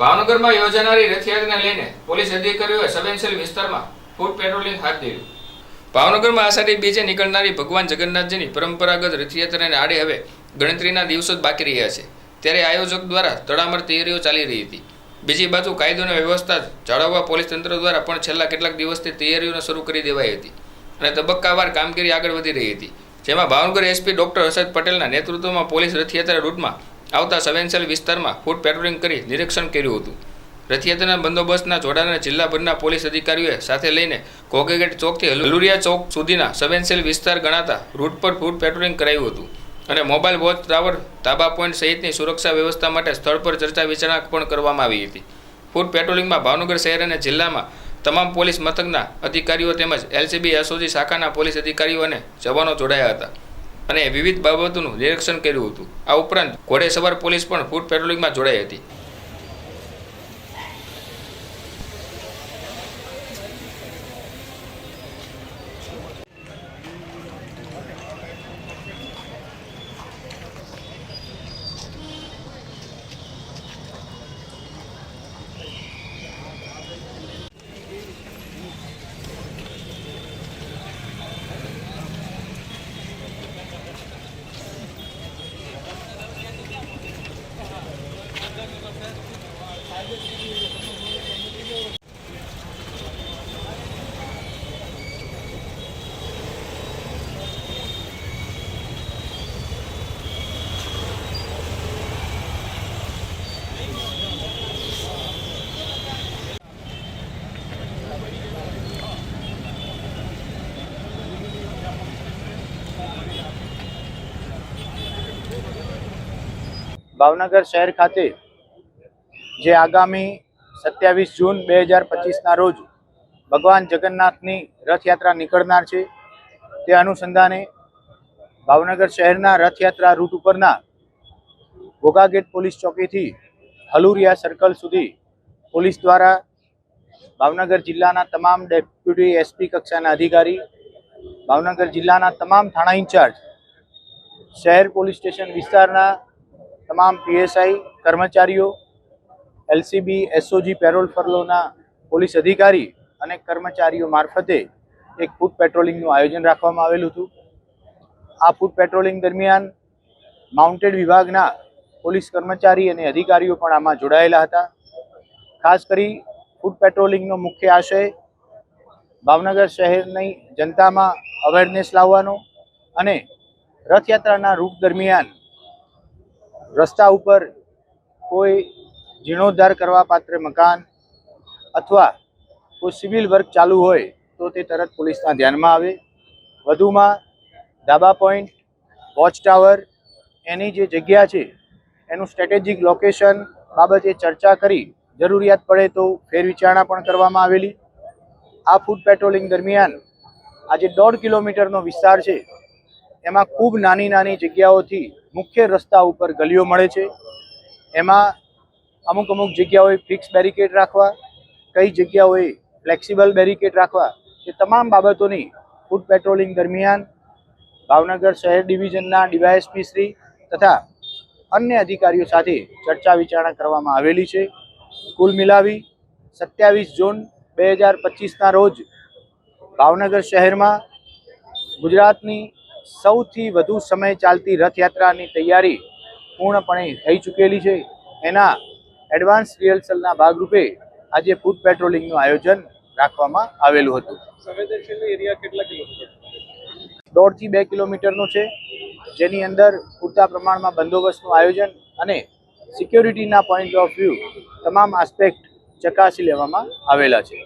ભાવનગરમાં યોજાનારી રથયાત્રાને લઈને પોલીસ અધિકારીઓએ સબેન્શિયલ વિસ્તારમાં ફૂટ પેટ્રોલિંગ હાથ ધર્યું. ભાવનગરમાં આષાઢી બીજે નીકળનારી ભગવાન જગન્નાથજીની પરંપરાગત રથયાત્રાને આડે હવે ગણતરીના દિવસો જ બાકી રહ્યા છે. ત્યારે આયોજક દ્વારા તડામર તૈયારીઓ ચાલી રહી હતી. બીજી બાજુ કાયદોને વ્યવસ્થા જાળવવા પોલીસ તંત્ર દ્વારા પણ છેલ્લા કેટલાક દિવસથી તૈયારીઓને શરૂ કરી દેવાઈ હતી અને તબક્કાવાર કામગીરી આગળ વધી રહી હતી. જેમાં ભાવનગર એસપી ડોક્ટર હર્ષદ પટેલના નેતૃત્વમાં પોલીસ રથયાત્રા રૂટમાં આવતા સંવેદનશીલ વિસ્તારમાં ફૂટ પેટ્રોલિંગ કરી નિરીક્ષણ કર્યું હતું. રથયાત્રાના બંદોબસ્તના જોડાણને જિલ્લાભરના પોલીસ અધિકારીઓએ સાથે લઈને કોગેગેટ ચોકથી હલુરિયા ચોક સુધીના સંવેદનશીલ વિસ્તાર ગણાતા રૂટ પર ફૂટ પેટ્રોલિંગ કરાયું હતું અને મોબાઈલ વોચ ટાવર તાબા પોઈન્ટ સહિતની સુરક્ષા વ્યવસ્થા માટે સ્થળ પર ચર્ચા વિચારણા પણ કરવામાં આવી હતી. ફૂટ પેટ્રોલિંગમાં ભાવનગર શહેર અને જિલ્લામાં તમામ પોલીસ મથકના અધિકારીઓ તેમજ એલસીબી એસઓજી શાખાના પોલીસ અધિકારીઓ અને જવાનો જોડાયા હતા. અને વિવિધ બાબતોનું નિરીક્ષણ કર્યું હતું. આ ઉપરાંત ઘોડેસવાર પોલીસ પણ ફૂટ પેટ્રોલિંગમાં જોડાઈ હતી. ભાવનગર શહેર ખાતે જે આગામી સત્યાવીસ જૂન બે હજાર પચીસના રોજ ભગવાન જગન્નાથની રથયાત્રા નીકળનાર છે. તે અનુસંધાને ભાવનગર શહેરના રથયાત્રા રૂટ ઉપરના ઘોઘાગેટ પોલીસ ચોકીથી હલુરિયા સર્કલ સુધી પોલીસ દ્વારા ભાવનગર જિલ્લાના તમામ ડેપ્યુટી એસપી કક્ષાના અધિકારી, ભાવનગર જિલ્લાના તમામ થાણા ઇન્ચાર્જ, શહેર પોલીસ સ્ટેશન વિસ્તારના તમામ પીએસઆઈ કર્મચારીઓ, એલસીબી, એસઓજી, પેરોલ ફરલોના પોલીસ અધિકારી અને કર્મચારીઓ મારફતે એક ફૂડ પેટ્રોલિંગનું આયોજન રાખવામાં આવેલું હતું. આ ફૂડ પેટ્રોલિંગ દરમિયાન માઉન્ટેડ વિભાગના પોલીસ કર્મચારી અને અધિકારીઓ પણ આમાં જોડાયેલા હતા. ખાસ કરી ફૂડ પેટ્રોલિંગનો મુખ્ય આશય ભાવનગર શહેરની જનતામાં અવેરનેસ લાવવાનો અને રથયાત્રાના રૂટ દરમિયાન રસ્તા ઉપર કોઈ જીર્ણોદ્ધાર કરવા પાત્ર મકાન અથવા કોઈ સિવિલ વર્ક ચાલુ હોય તો તે તરત પોલીસના ધ્યાનમાં આવે. વધુમાં ધાબા પોઈન્ટ, વોચ ટાવર, એની જે જગ્યા છે, એનું સ્ટ્રેટેજિક લોકેશન બાબતે ચર્ચા કરી જરૂરિયાત પડે તો ફેરવિચારણા પણ કરવામાં આવેલી. આ ફૂડ પેટ્રોલિંગ દરમિયાન આજે દોઢ કિલોમીટરનો વિસ્તાર છે. એમાં ખૂબ નાની નાની જગ્યાઓથી મુખ્ય રસ્તા ઉપર ગલીઓ મળે છે. એમાં અમુક અમુક જગ્યાઓએ ફિક્સ બેરિકેડ રાખવા, કઈ જગ્યાઓએ ફ્લેક્સિબલ બેરિકેડ રાખવા, એ તમામ બાબતોની ફૂડ પેટ્રોલિંગ દરમિયાન ભાવનગર શહેર ડિવિઝનના ડીવાયએસપી શ્રી તથા અન્ય અધિકારીઓ સાથે ચર્ચા વિચારણા કરવામાં આવેલી છે. કુલ મિલાવી સત્યાવીસ જૂન બે હજાર પચીસના રોજ ભાવનગર શહેરમાં ગુજરાતની સૌથી વધુ સમય ચાલતી રથયાત્રાની તૈયારી પૂર્ણપણે થઈ ચૂકેલી છે. એના એડવાન્સ રિહર્સલના ભાગરૂપે આજે ફૂડ પેટ્રોલિંગનું આયોજન રાખવામાં આવેલું હતું. સંવેદનશીલ એરિયા કેટલા કિલોમીટર? દોઢથી બે કિલોમીટરનું છે. જેની અંદર પૂરતા પ્રમાણમાં બંદોબસ્તનું આયોજન અને સિક્યોરિટીના પોઈન્ટ ઓફ વ્યૂ તમામ આસ્પેક્ટ ચકાસી લેવામાં આવેલા છે.